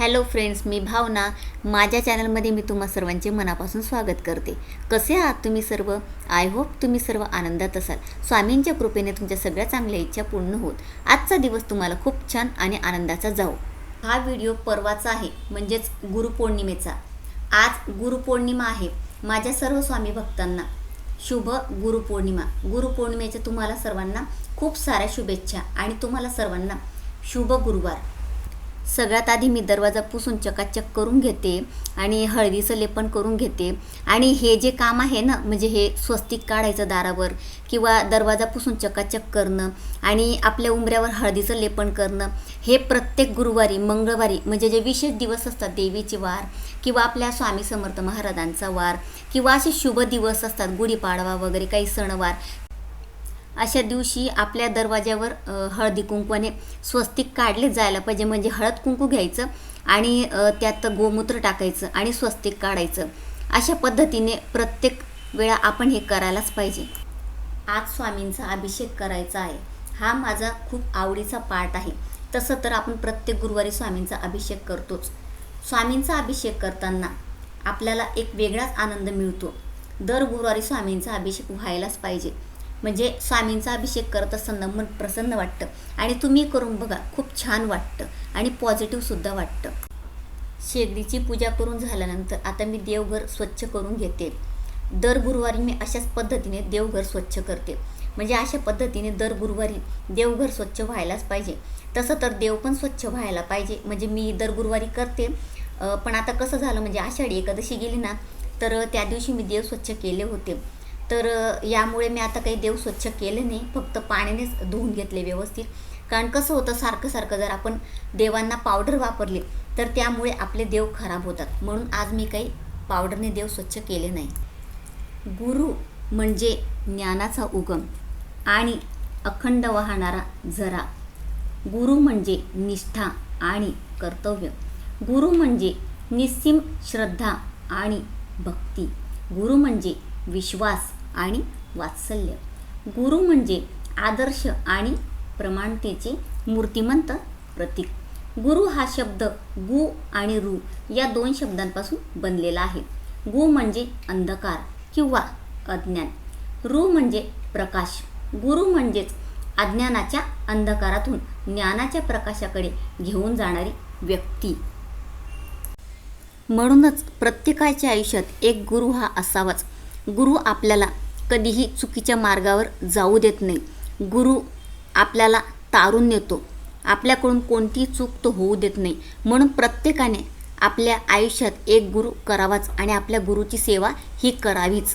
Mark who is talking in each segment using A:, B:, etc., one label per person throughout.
A: Hello friends मी भावना. माझ्या चॅनलमध्ये मी तुम्हा सर्वांचे मनापासून स्वागत करते. कसे आहात तुम्ही सर्व? आय होप तुम्ही सर्व आनंदात असाल. स्वामींच्या कृपेने तुमच्या सगळ्या चांगल्या इच्छा पूर्ण होत. आजचा दिवस तुम्हाला खूप छान आणि आनंदाचा जाऊ हा व्हिडिओ परवाचा आहे म्हणजेच गुरुपौर्णिमेचा. आज गुरुपौर्णिमा आहे माझ्या सर्व स्वामी भक्तांना. शुभ गुरुपौर्णिमा. गुरुपौर्णिमेच्या तुम्हाला सर्वांना खूप साऱ्या शुभेच्छा आणि तुम्हाला सर्वांना शुभ गुरुवार. सगळ्यात आधी मी दरवाजा पुसून चकाचक करून घेते आणि हळदीचं लेपन करून घेते. आणि हे जे काम आहे ना म्हणजे हे स्वस्तिक काढायचं दारावर किंवा दरवाजा पुसून चकाचक करणं आणि आपल्या उंबऱ्यावर हळदीचं लेपन करणं हे प्रत्येक गुरुवारी मंगळवारी म्हणजे जे विशेष दिवस असतात देवीचे वार किंवा आपल्या स्वामी समर्थ महाराजांचा वार किंवा असे शुभ दिवस असतात गुढीपाडवा वगैरे काही सणवार अशा दिवशी आपल्या दरवाज्यावर अ, हळदी कुंकवाने स्वस्तिक काढले जायला पाहिजे. म्हणजे हळद कुंकू घ्यायचं आणि त्यात गोमूत्र टाकायचं आणि स्वस्तिक काढायचं. अशा पद्धतीने प्रत्येक वेळा आपण हे करायलाच पाहिजे. आज स्वामींचा अभिषेक करायचा आहे. हा माझा खूप आवडीचा पाठ आहे. तसं तर आपण प्रत्येक गुरुवारी स्वामींचा अभिषेक करतोच. स्वामींचा अभिषेक करताना आपल्याला एक वेगळाच आनंद मिळतो. दर गुरुवारी स्वामींचा अभिषेक व्हायलाच पाहिजे. म्हणजे स्वामींचा अभिषेक करत असताना मन प्रसन्न वाटतं. आणि तुम्ही करून बघा खूप छान वाटतं आणि पॉझिटिव्हसुद्धा वाटतं. शेगडीची पूजा करून झाल्यानंतर आता मी देवघर स्वच्छ करून घेते. दर गुरुवारी मी अशाच पद्धतीने देवघर स्वच्छ करते. म्हणजे अशा पद्धतीने दर गुरुवारी देवघर स्वच्छ व्हायलाच पाहिजे. तसं तर देव पण स्वच्छ व्हायला पाहिजे. म्हणजे मी दर गुरुवारी करते. पण आता कसं झालं म्हणजे आषाढी एकादशी गेली ना तर त्या दिवशी मी देव स्वच्छ केले होते. तर यामुळे मी आता काही देव स्वच्छ केले नाही. फक्त पाण्यानेच धुवून घेतले व्यवस्थित. कारण कसं होतं सारखं सारखं जर आपण देवांना पावडर वापरली तर त्यामुळे आपले देव खराब होतात. म्हणून आज मी काही पावडरने देव स्वच्छ केले नाही. गुरु म्हणजे ज्ञानाचा उगम आणि अखंड वाहणारा झरा गुरु म्हणजे निष्ठा आणि कर्तव्य. गुरु म्हणजे निस्सीम श्रद्धा आणि भक्ती. गुरु म्हणजे विश्वास आणि वात्सल्य. गुरु म्हणजे आदर्श आणि प्रमाणतेचे मूर्तिमंत प्रतीक. गुरु हा शब्द गु आणि रु या दोन शब्दांपासून बनलेला आहे. गु म्हणजे अंधकार किंवा अज्ञान. रु म्हणजे प्रकाश. गुरु म्हणजेच अज्ञानाच्या अंधकारातून ज्ञानाच्या प्रकाशाकडे घेऊन जाणारी व्यक्ती. म्हणूनच प्रत्येकाच्या आयुष्यात एक गुरु हा असावाच. गुरु आपल्याला कधीही चुकीच्या मार्गावर जाऊ देत नाही. गुरु आपल्याला तारून नेतो आपल्याकडून कोणतीही चूक तो होऊ देत नाही. म्हणून प्रत्येकाने आपल्या आयुष्यात एक गुरु करावाच आणि आपल्या गुरुची सेवा ही करावीच.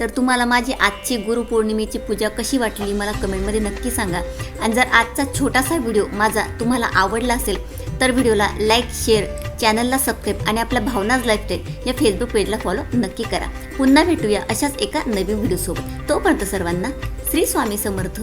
A: तर तुम्हाला माझी आजची गुरुपौर्णिमेची पूजा कशी वाटली मला कमेंटमध्ये नक्की सांगा. आणि जर आजचा छोटासा व्हिडिओ माझा तुम्हाला आवडला असेल तर व्हिडिओला लाईक शेअर चॅनलला सबस्क्राईब आणि आपल्या भावनाज लाईफस्टाईल या फेसबुक पेजला फॉलो नक्की करा. पुन्हा भेटूया अशाच एका नवीन व्हिडिओसोबत. तोपर्यंत सर्वांना श्री स्वामी समर्थ.